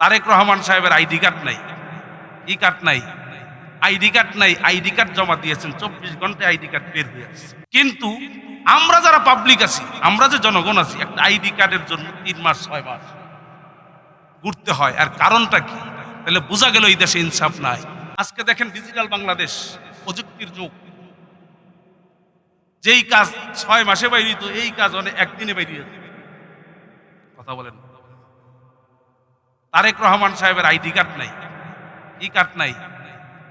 তারেক রহমান সাহেবের ID card নাই। ই card নাই। আইডি কার্ড নাই। আইডি কার্ড জমা দিয়েছেন। চব্বিশ ঘন্টায় আইডি কার্ড বের হয়ে আসছে। কিন্তু আমরা যারা পাবলিক আছি, আমরা যে জনগণ আছি, একটা আইডি কার্ডের জন্য তিন মাস, ছয় মাস ঘুরতে হয়। আর কারণটা কি? তাহলে বোঝা গেল এই দেশে ইনসাফ নাই। আজকে দেখেন ডিজিটাল বাংলাদেশ, প্রযুক্তির যুগ। যেই কাজ ছয় মাসে বাইরে তো এই কাজ অনেক একদিনে বাইরে কথা বলেন তারেক রহমান সাহেবের আইডি কার্ড নাই। ই কার্ড নাই।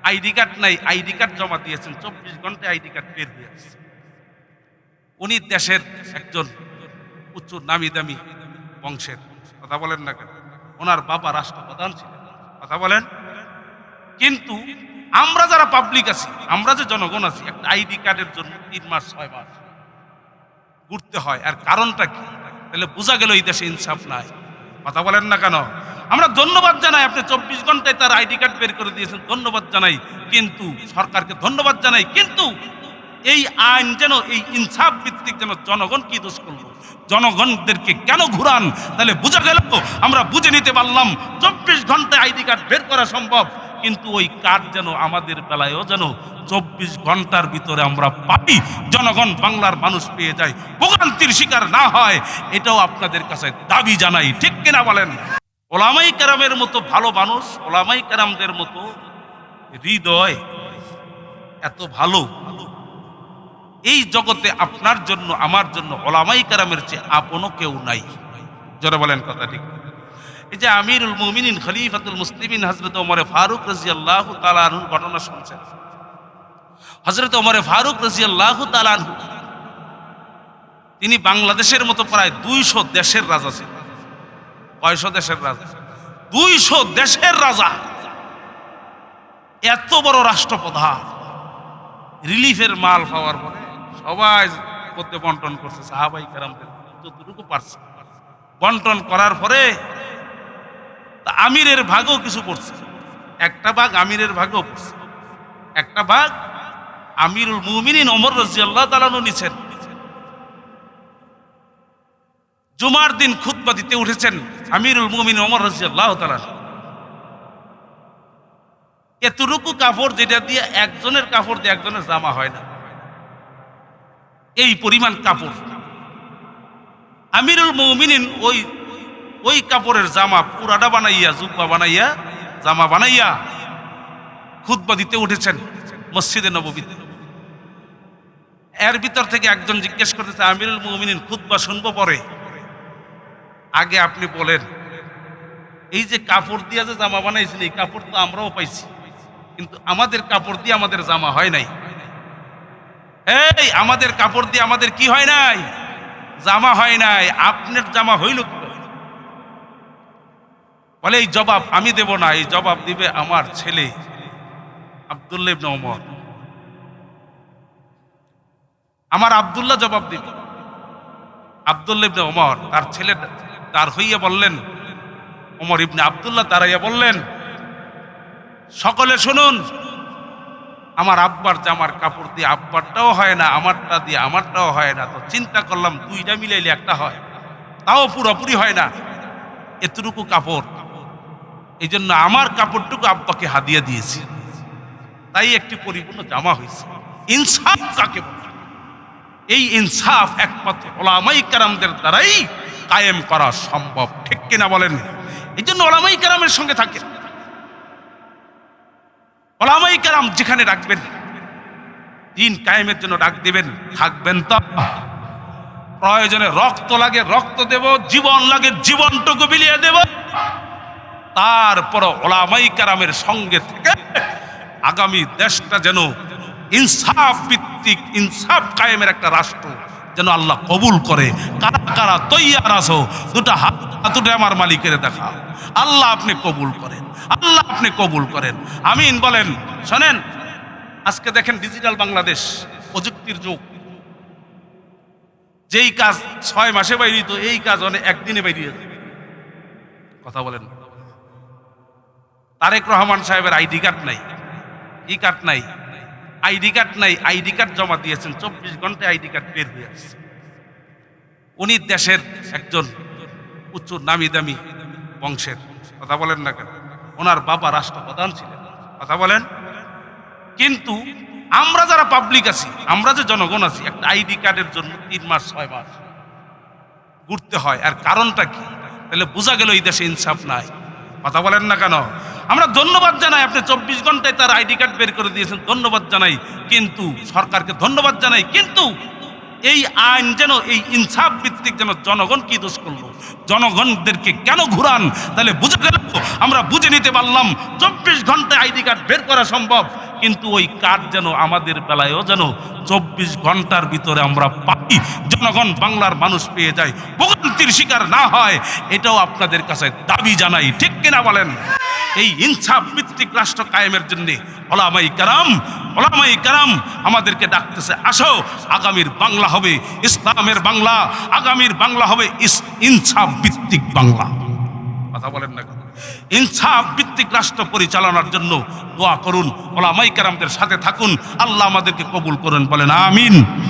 আইডি কার্ড নাই। আইডি কার্ড জমা দিয়েছেন। চব্বিশ ঘন্টায় আইডি কার্ড বের হয়ে উনি দেশের একজন উচ্চ নামি দামি বংশের। কথা বলেন না কেন? ওনার বাবা রাষ্ট্রপ্রধান ছিলেন। কথা বলেন। কিন্তু আমরা যারা পাবলিক আছি, আমরা যে জনগণ আছি, একটা আইডি কার্ডের জন্য তিন মাস, ছয় মাস ঘুরতে হয়। আর কারণটা কি? তাহলে বোঝা গেল এই দেশে ইনসাফ নাই। কথা বলেন না কেন? আমরা ধন্যবাদ জানাই, আপনি চব্বিশ ঘন্টায় তার আইডি কার্ড বের করে দিয়েছেন, ধন্যবাদ জানাই। কিন্তু সরকারকে ধন্যবাদ জানাই, কিন্তু এই আইন যেন, এই ইনসাফ ভিত্তিক যেন জনগণ কি দোষ করল? জনগণদেরকে কেন ঘুরান? তাহলে বোঝা গেল, আমরা বুঝে নিতে পারলাম, চব্বিশ ঘন্টায় আইডি কার্ড বের করা সম্ভব, কিন্তু ওই কার্ড যেন আমাদের বেলায়ও যেন চব্বিশ ঘণ্টার ভিতরে আমরা পাই, জনগণ বাংলার মানুষ পেয়ে যায়। ভোগান্তির শিকার না হয়, এটাও আপনাদের কাছে দাবি জানাই, ঠিক কিনা বলেন? ওলামাই কারামের মতো ভালো মানুষ, ওলামাই কারামদের মতো হৃদয় এত ভালো। এই জগতে আপনার জন্য, আমার জন্য ওলামাই কারামের চেয়ে আপনও কেউ নাই। যারা বলেন কথা ঠিক। এই যে আমিরুল মুমিনিন, খলিফাতুল মুসলিমিন হজরত ওমরে ফারুক রাজি আল্লাহ তালাহুর ঘটনা শুনছেন। হজরত ওমরে ফারুক রাজি আল্লাহ তালাহু তিনি বাংলাদেশের মতো প্রায় দুইশো দেশের রাজা ছিলেন। কয়শো দেশের রাজা? দুইশো দেশের রাজা। এত বড় রাষ্ট্রপ্রধান। রিলিফের মাল পাওয়ার পরে সবাই করতে বন্টন করছে, সাহাবাই কেরামদের যতটুকু পারছে। বন্টন করার পরে আমিরের ভাগও কিছু পড়ছে একটা ভাগ আমিরের ভাগও পড়ছে একটা ভাগ আমিরুল মুমিনিন অমর রাজি আল্লাহ তালানু নিছেন। জুমার দিন খুতবা দিতে উঠেছেন। আমিরুল মুমিন ওমর রাজি আল্লাহ তালানু এতটুকু কাপড় যেটা দিয়ে একজনের কাপড় দিয়ে একজনের জামা হয় না। এই পরিমাণ কাপড়। আমিরুল মৌমিনিন ওই ওই কাপড়ের জামা পুরাটা বানাইয়া, জুব্বা বানাইয়া, জামা বানাইয়া খুতবা দিতে উঠেছেন মসজিদে নবীতে এর ভিতর থেকে একজন জিজ্ঞেস করতেছে, আমিরুল মৌমিনিন খুতবা শুনব পরে? আগে আপনি বলেন, এই যে কাপড় দিয়ে যে জামা বানাইছেন, এই কাপড় তো আমরাও পাইছি, কিন্তু আমাদের কাপড় দিয়ে আমাদের জামা হয় নাই। এই, আমাদের কাপড় দিয়ে আমাদের কি হয় নাই? জামা হয় নাই, আপনার জামা হইল বলে, এই জবাব আমি দেব না, এই জবাব দিবে আমার ছেলে আবদুল্লাহ ওমর। আমার আবদুল্লাহ জবাব দিবে। আবদুল্লাহ ইবনে তার ছেলে তার হইয়া বললেন, ওমর ইবনে আবদুল্লাহ দাঁড়াইয়া বললেন, সকলে শুনুন, আমার আব্বার জামার কাপড় দিয়ে আব্বারটাও হয় না, আমারটা দিয়ে আমারটাও হয় না, তো চিন্তা করলাম দুইটা মিলাইলে একটা হয়, তাও পুরোপুরি হয় না, এতটুকু কাপড়। এই জন্য আমার কাপড়টুকু আব্বাকে হাদিয়া দিয়েছি, তাই একটি পরিপূর্ণ জামা হয়েছে ইনসাফ কাকে এই ইনসাফ একমাত্র ওলামাই কারামদের দ্বারাই কায়েম করা সম্ভব, ঠিক কিনা বলেন? এই জন্য ওলামাই কারামের সঙ্গে থাকে ওলামাই কারাম যেখানে রাখবেন, দিন কায়েমের জন্য ডাক দিবেন, থাকবেন তো। প্রয়োজনে রক্ত লাগে, রক্ত দেব, জীবন লাগে, জীবনটুকু বিলিয়ে দেব। তারপর ওলামাই কারামের সঙ্গে থেকে আগামী দেশটা যেন ইনসাফ ভিত্তিক, ইনসাফ কায়েমের একটা রাষ্ট্র যেন আল্লাহ কবুল করে। কারা কারা তৈয়ার আসো দুটা হাত দুটো আমার মালিকের দেখা। আল্লাহ আপনি কবুল করেন, আল্লাহ আপনি কবুল করেন। আমিন, বলেন, শোনেন, আজকে দেখেন ডিজিটাল বাংলাদেশ, প্রযুক্তির যুগ। যেই কাজ ছয় মাসে বাইরে তো এই কাজ অনেক একদিনে বাইরিয়ে কথা বলেন। তারেক রহমান সাহেবের আইডি কার্ড নাই। ই কার্ড নাই? আইডি কার্ড নাই, আইডি কার্ড জমা দিয়েছেন, চব্বিশ ঘন্টায় আইডি কার্ড বের হয়ে আসছে। উনি দেশের একজন উচ্চ নামি দামি বংশের, কথা বলেন না কেন? ওনার বাবা রাষ্ট্রপ্রধান ছিলেন, কথা বলেন? কিন্তু আমরা যারা পাবলিক আছি, আমরা যে জনগণ আছি, একটা আইডি কার্ডের জন্য তিন মাস, ছয় মাস ঘুরতে হয়। আর কারণটা কি? তাহলে বোঝা গেল এই দেশে ইনসাফ নাই। কথা বলেন না কেন? আমরা ধন্যবাদ জানাই, আপনি চব্বিশ ঘন্টায় তার আইডি কার্ড বের করে দিয়েছেন, ধন্যবাদ জানাই। কিন্তু সরকারকে ধন্যবাদ জানাই, কিন্তু এই আইন যেন, এই ইনসাফ ভিত্তিক যেন জনগণ কি দোষ করল? জনগণদেরকে কেন ঘুরান? তাহলে বুঝে গেল, আমরা বুঝে নিতে পারলাম, চব্বিশ ঘন্টায় আইডি কার্ড বের করা সম্ভব, কিন্তু ওই কার্ড যেন আমাদের বেলায়ও যেন চব্বিশ ঘণ্টার ভিতরে আমরা পাই, জনগণ বাংলার মানুষ পেয়ে যায়, ভোগান্তির শিকার না হয়, এটাও আপনাদের কাছে দাবি জানাই, ঠিক কিনা বলেন? এই ইনসাফ ভিত্তিক রাষ্ট্র কায়েমের জন্য ওলামাই কারাম ওলামাই কারাম আমাদেরকে ডাকতেছে, আসো, আগামীর বাংলা হবে ইসলামের বাংলা, আগামীর বাংলা হবে ইনসাফ ভিত্তিক বাংলা কথা বলেন না? ইনসাফ ভিত্তিক রাষ্ট্র পরিচালনার জন্য দোয়া করুন, ওলামাই কারামদের সাথে থাকুন, আল্লাহ আমাদেরকে কবুল করুন, বলেন আমিন